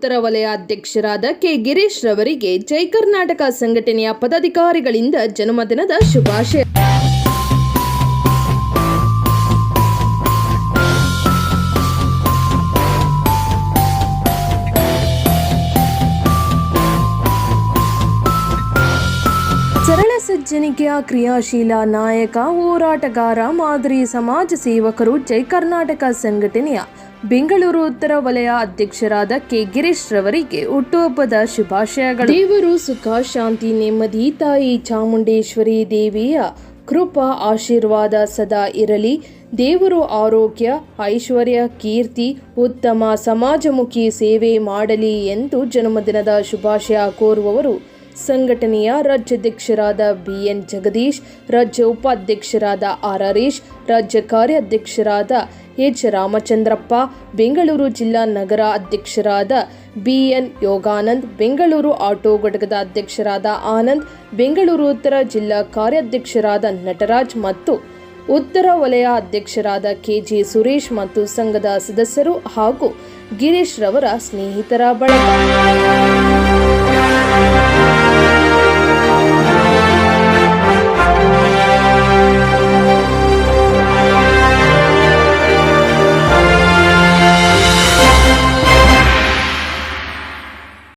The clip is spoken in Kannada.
ಉತ್ತರ ವಲಯ ಅಧ್ಯಕ್ಷರಾದ ಕೆ. ಗಿರೀಶ್ ರವರಿಗೆ ಜೈ ಕರ್ನಾಟಕ ಸಂಘಟನೆಯ ಪದಾಧಿಕಾರಿಗಳಿಂದ ಜನ್ಮದಿನದ ಶುಭಾಶಯ. ಸಜ್ಜನಿಕೆಯ ಕ್ರಿಯಾಶೀಲ ನಾಯಕ, ಹೋರಾಟಗಾರ, ಮಾದರಿ ಸಮಾಜ ಸೇವಕರು, ಜೈ ಕರ್ನಾಟಕ ಸಂಘಟನೆಯ ಬೆಂಗಳೂರು ಉತ್ತರ ವಲಯ ಅಧ್ಯಕ್ಷರಾದ ಕೆ. ಗಿರೀಶ್ ರವರಿಗೆ ಹುಟ್ಟುಹಬ್ಬದ ಶುಭಾಶಯಗಳು. ದೇವರು ಸುಖ, ಶಾಂತಿ, ನೆಮ್ಮದಿ, ತಾಯಿ ಚಾಮುಂಡೇಶ್ವರಿ ದೇವಿಯ ಕೃಪಾ, ಆಶೀರ್ವಾದ ಸದಾ ಇರಲಿ. ದೇವರು ಆರೋಗ್ಯ, ಐಶ್ವರ್ಯ, ಕೀರ್ತಿ, ಉತ್ತಮ ಸಮಾಜಮುಖಿ ಸೇವೆ ಮಾಡಲಿ ಎಂದು ಜನ್ಮದಿನದ ಶುಭಾಶಯ ಕೋರುವವರು ಸಂಘಟನೆಯ ರಾಜ್ಯಾಧ್ಯಕ್ಷರಾದ ಬಿಎನ್ ಜಗದೀಶ್, ರಾಜ್ಯ ಉಪಾಧ್ಯಕ್ಷರಾದ ಆರ್ ಹರೀಶ್ ರಾಜ್ಯ ಕಾರ್ಯಾಧ್ಯಕ್ಷರಾದ ಎಚ್ ರಾಮಚಂದ್ರಪ್ಪ, ಬೆಂಗಳೂರು ಜಿಲ್ಲಾ ನಗರ ಅಧ್ಯಕ್ಷರಾದ ಬಿಎನ್ ಯೋಗಾನಂದ್, ಬೆಂಗಳೂರು ಆಟೋ ಘಟಕದ ಅಧ್ಯಕ್ಷರಾದ ಆನಂದ್, ಬೆಂಗಳೂರು ಉತ್ತರ ಜಿಲ್ಲಾ ಕಾರ್ಯಾಧ್ಯಕ್ಷರಾದ ನಟರಾಜ್ ಮತ್ತು ಉತ್ತರ ವಲಯ ಅಧ್ಯಕ್ಷರಾದ ಕೆಜಿ ಸುರೇಶ್ ಮತ್ತು ಸಂಘದ ಸದಸ್ಯರು ಹಾಗೂ ಗಿರೀಶ್ ರವರ ಸ್ನೇಹಿತರ ಬಳಗ.